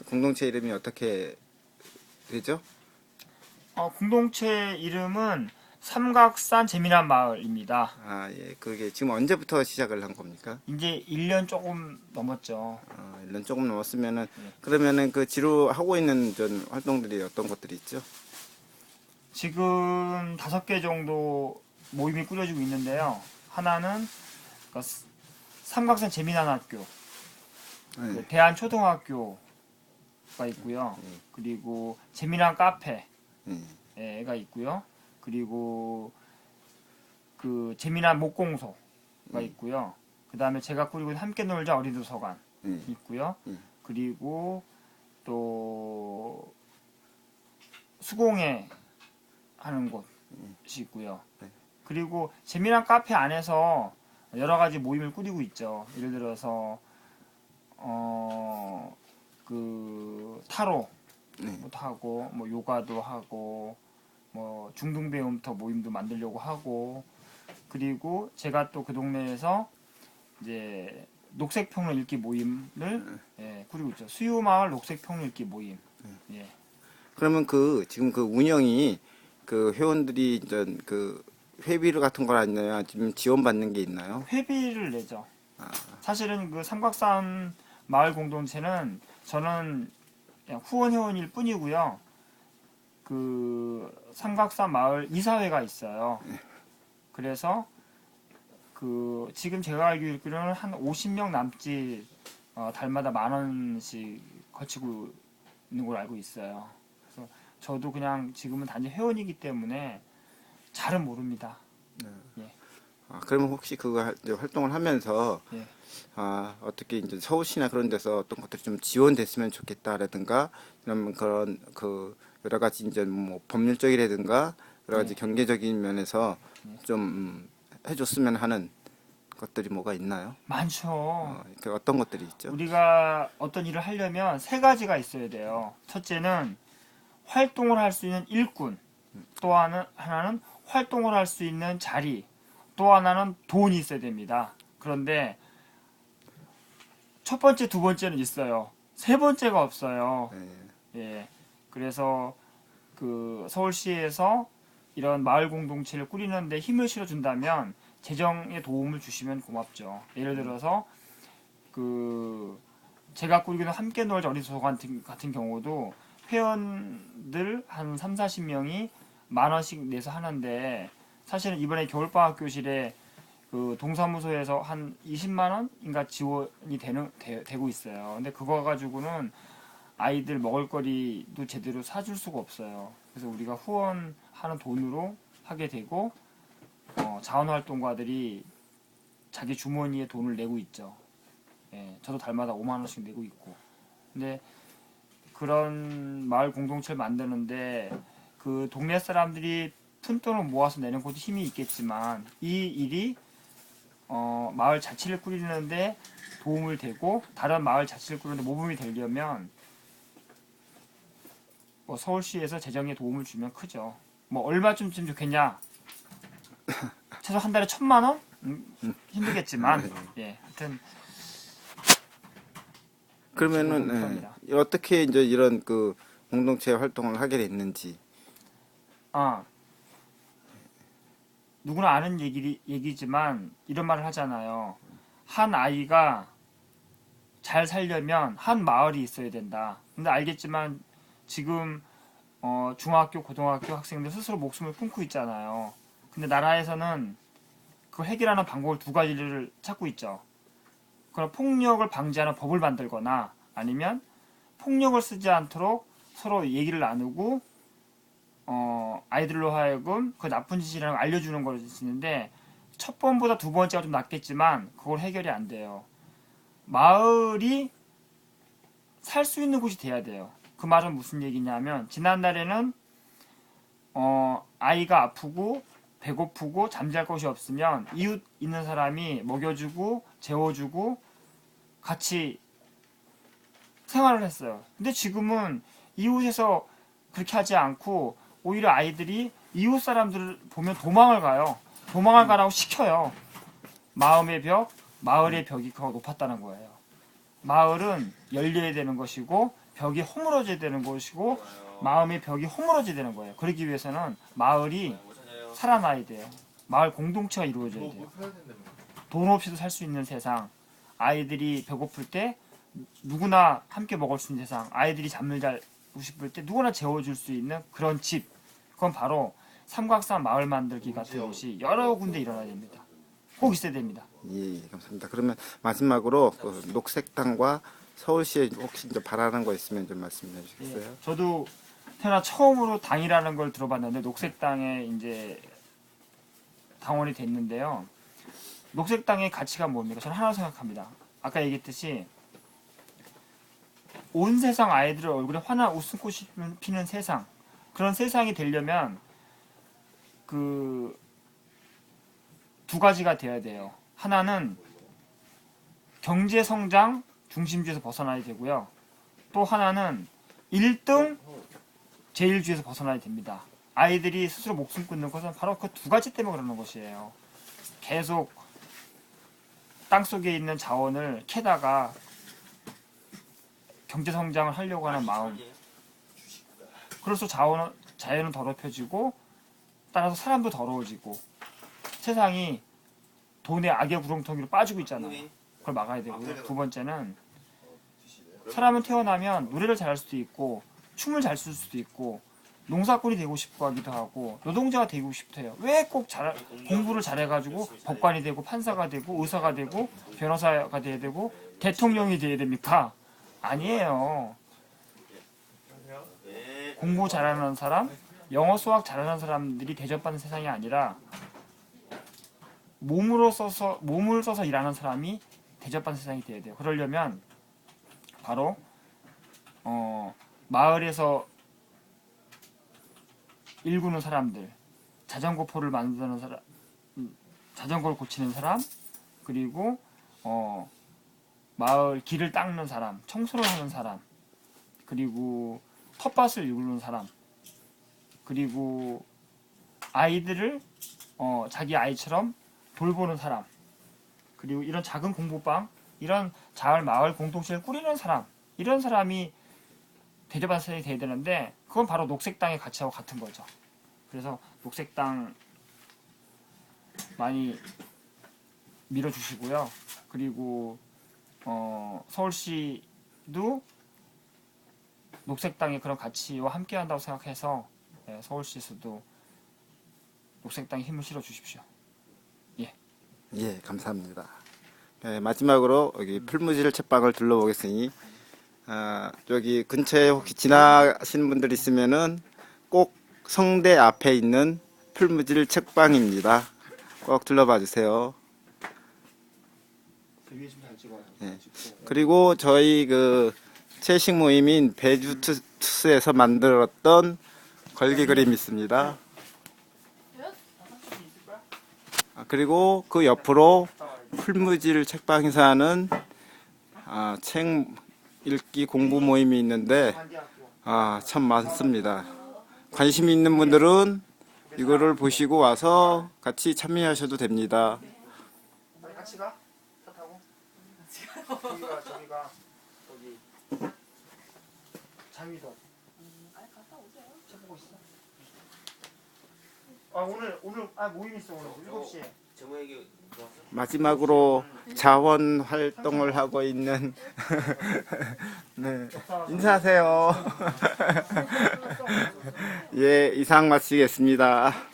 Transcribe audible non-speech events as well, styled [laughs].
그 공동체 이름이 어떻게 되죠? 어, 공동체 이름은 삼각산 재미난 마을입니다. 아, 예. 그게 지금 언제부터 시작을 한 겁니까? 이제 1년 조금 넘었죠. 어, 1년 조금 넘었으면은 네. 그러면은 그 지로 하고 있는 전 활동들이 어떤 것들이 있죠? 지금 다섯 개 정도 모임이 꾸려지고 있는데요. 하나는 그러니까 스- 삼각산 재미난 학교, 네. 대한 초등학교 가 있고요. 네. 그리고 재미난 카페, 네. 애가 있고요. 그리고 그 재미난 목공소가 음. 있고요. 그 다음에 제가 꾸리고 함께 놀자 어린 도서관 네. 있고요. 음. 그리고 또 수공예 하는 곳이 있고요. 네. 그리고 재미난 카페 안에서 여러 가지 모임을 꾸리고 있죠. 예를 들어서 어 그 타로 네. 도 하고 뭐 요가도 하고 뭐 중등 배움터 모임도 만들려고 하고 그리고 제가 또 그 동네에서 이제 녹색 평론 읽기 모임을 예, 꾸리고 있죠. 수요마을 녹색 평론 읽기 모임. 예. 그러면 그 지금 그 운영이 그 회원들이 이제 그 회비를 같은 걸 아니면 지금 지원받는 게 있나요? 회비를 내죠. 아. 사실은 그 삼각산 마을 공동체는 저는 그냥 후원 회원일 뿐이고요. 그 삼각산 마을 이사회가 있어요. 그래서 그 지금 제가 알고 있기로는 한 50명 남짓 어, 달마다 만 원씩 거치고 있는 걸로 알고 있어요. 그래서 저도 그냥 지금은 단지 회원이기 때문에 잘은 모릅니다. 아, 그러면 혹시 그거 할- 이제 활동을 하면서 예. 아, 어떻게 이제 서울시나 그런 데서 어떤 것들이 좀 지원됐으면 좋겠다라든가 이런 그런 그 여러 가지 이제 뭐 법률적이라든가 여러 가지 네. 경제적인 면에서 좀 음, 해줬으면 하는 것들이 뭐가 있나요? 많죠. 어, 그 어떤 것들이 있죠? 우리가 어떤 일을 하려면 세 가지가 있어야 돼요. 첫째는 활동을 할 수 있는 일꾼, 또 하나, 하나는 활동을 할 수 있는 자리, 또 하나는 돈이 있어야 됩니다. 그런데 첫 번째, 두 번째는 있어요. 세 번째가 없어요. 예, 예. 그래서 그 서울시에서 이런 마을 공동체를 꾸리는데 힘을 실어준다면 재정에 도움을 주시면 고맙죠. 예를 들어서 그 제가 꾸리는 함께 놀자 어린이도서관 같은, 같은 경우도 회원들 한 3, 40명이 만 원씩 내서 하는데 사실은 이번에 겨울방학 교실에 그 동사무소에서 한 20만 원인가 지원이 되는 되, 되고 있어요. 근데 그거 가지고는 아이들 먹을거리도 제대로 사줄 수가 없어요. 그래서 우리가 후원하는 돈으로 하게 되고 어, 자원활동가들이 자기 주머니에 돈을 내고 있죠. 예, 저도 달마다 5만 원씩 내고 있고. 근데 그런 마을 공동체를 만드는데 그 동네 사람들이 푼돈을 모아서 내는 것도 힘이 있겠지만 이 일이 어, 마을 자치를 꾸리는데 도움을 되고 다른 마을 자치를 꾸리는데 모범이 되려면 뭐 서울시에서 재정에 도움을 주면 크죠. 뭐 얼마쯤 좀 좋겠냐? [laughs] 최소 한 달에 천만 원? 음, 힘들겠지만 예, 하여튼 그러면은. 예, 어떻게 이제 이런 그 공동체 활동을 하게 됐는지 아 누구나 아는 얘기 얘기지만 이런 말을 하잖아요. 한 아이가 잘 살려면 한 마을이 있어야 된다. 근데 알겠지만 지금 어, 중학교, 고등학교 학생들 스스로 목숨을 끊고 있잖아요. 근데 나라에서는 그 해결하는 방법을 두 가지를 찾고 있죠. 그럼 폭력을 방지하는 법을 만들거나 아니면 폭력을 쓰지 않도록 서로 얘기를 나누고 어, 아이들로 하여금 그 나쁜 짓이라는 걸 알려주는 걸 쓰는데 첫 번보다 두 번째가 좀 낫겠지만 그걸 해결이 안 돼요. 마을이 살 수 있는 곳이 돼야 돼요. 그 말은 무슨 얘기냐면 지난달에는 어, 아이가 아프고 배고프고 잠잘 곳이 없으면 이웃 있는 사람이 먹여주고 재워주고 같이 생활을 했어요. 근데 지금은 이웃에서 그렇게 하지 않고 오히려 아이들이 이웃 사람들을 보면 도망을 가요. 도망을 가라고 시켜요. 마음의 벽, 마을의 벽이 더 높았다는 거예요. 마을은 열려야 되는 것이고 벽이 허물어져야 되는 것이고 마음의 벽이 허물어져야 되는 거예요. 그러기 위해서는 마을이 살아나야 돼요. 마을 공동체가 이루어져야 돼요. 돈 없이도 살 수 있는 세상. 아이들이 배고플 때 누구나 함께 먹을 수 있는 세상. 아이들이 잠을 자고 싶을 때 누구나 재워줄 수 있는 그런 집. 그건 바로 삼각산 마을 만들기 같은 것이 여러 군데 일어나야 됩니다. 꼭 있어야 됩니다. 예, 예, 감사합니다. 그러면 마지막으로 그 녹색당과 서울시에 혹시 이제 바라는 거 있으면 좀 말씀해 주시겠어요? 예, 저도 태어나 처음으로 당이라는 걸 들어봤는데 녹색당에 이제 당원이 됐는데요. 녹색당의 가치가 뭡니까? 저는 하나 생각합니다. 아까 얘기했듯이 온 세상 아이들의 얼굴에 환한 웃음꽃이 피는 세상 그런 세상이 되려면 그 두 가지가 되어야 돼요. 하나는 경제 성장 중심주에서 벗어나야 되고요. 또 하나는 1등 제일주의에서 벗어나야 됩니다. 아이들이 스스로 목숨 끊는 것은 바로 그 두 가지 때문에 그러는 것이에요. 계속 땅 속에 있는 자원을 캐다가 경제 성장을 하려고 하는 마음. 그래서 자원은 자연은 더럽혀지고 따라서 사람도 더러워지고 세상이 돈의 악의 구렁텅이로 빠지고 있잖아요. 그걸 막아야 되고요. 두 번째는 사람은 태어나면 노래를 잘할 수도 있고 춤을 잘 출 수도 있고 농사꾼이 되고 싶어 하기도 하고 노동자가 되고 싶어 해요. 왜꼭 공부를 잘해가지고 법관이 되고 판사가 되고 의사가 되고 변호사가 돼야 되고 대통령이 돼야 됩니까? 아니에요. 공부 잘하는 사람, 영어 수학 잘하는 사람들이 대접받는 세상이 아니라 몸으로 써서 몸을 써서 일하는 사람이 대접받는 세상이 돼야 돼요. 그러려면 바로 어, 마을에서 일구는 사람들, 자전거 포를 만드는 사람, 음, 자전거를 고치는 사람, 그리고 어, 마을 길을 닦는 사람, 청소를 하는 사람, 그리고 텃밭을 일구는 사람, 그리고 아이들을 어, 자기 아이처럼 돌보는 사람, 그리고 이런 작은 공부방, 이런 자을 마을 공동체를 꾸리는 사람, 이런 사람이 세상이 돼야 되는데 그건 바로 녹색당의 가치하고 같은 거죠. 그래서 녹색당 많이 밀어주시고요. 그리고 어, 서울시도 녹색당의 그런 가치와 함께한다고 생각해서 예, 서울시에서도 녹색당에 힘을 실어 주십시오. 예, 감사합니다. 예, 마지막으로 여기 풀무질 책방을 둘러보겠으니 아, 여기 근처에 혹시 지나시는 분들 있으면은 꼭 성대 앞에 있는 풀무질 책방입니다. 꼭 둘러봐 주세요. 예. 그리고 저희 그 채식 모임인 배주 투- 투스에서 만들었던 걸기 그림 있습니다. 아, 그리고 그 옆으로 풀무질 책방에서 하는 아, 책 읽기 공부 모임이 있는데 아, 참 많습니다. 관심 있는 분들은 이거를 보시고 와서 같이 참여하셔도 됩니다. 빨리 같이 가. 저기가 저기가 저기 장위도. 차 보고 있어. 아 오늘 오늘 아 모임 있어 오늘 7시에. 정우에게 좋았어? 마지막으로 자원 활동을 하고 있는 [laughs] 네. 인사하세요. [laughs] 예, 이상 마치겠습니다.